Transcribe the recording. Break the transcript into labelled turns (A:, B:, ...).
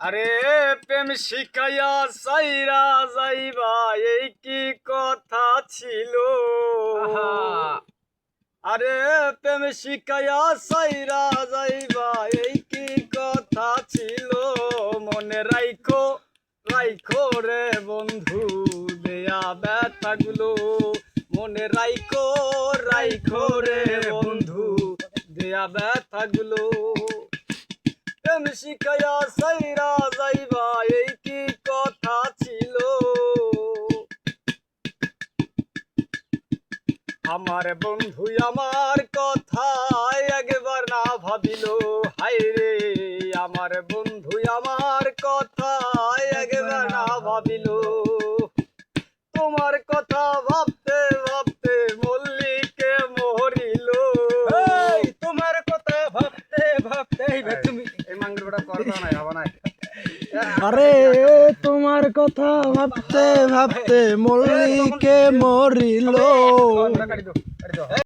A: আরে প্রেম শিখাইয়া সাইরা যাইবা এই কি কথা ছিল? আরে প্রেম শিখাইয়া সাইরা যাইবা এই কি কথা ছিল? মনে রাইখো রাইখো রে বন্ধু দেয়া ব্যথাগুলো। মনে রাইখো রাইখো রে বন্ধু দেয়া ব্যথাগুলো। প্রেম শিখাইয়া সাইরা যাইবা এই কি কথা ছিল। আমার বন্ধু আমার কথা একবার না ভাবিল হাই রে আমার বন্ধু আমার কথা একবার না ভাবিল। তোমার কথা ভাবতে ভাবতে মল্লিকে মরিল
B: তোমার কথা ভাবতে ভাবতে তুমি
C: আরে তোমার কথা ভাবতে ভাবতে মল্লিকে মরিল।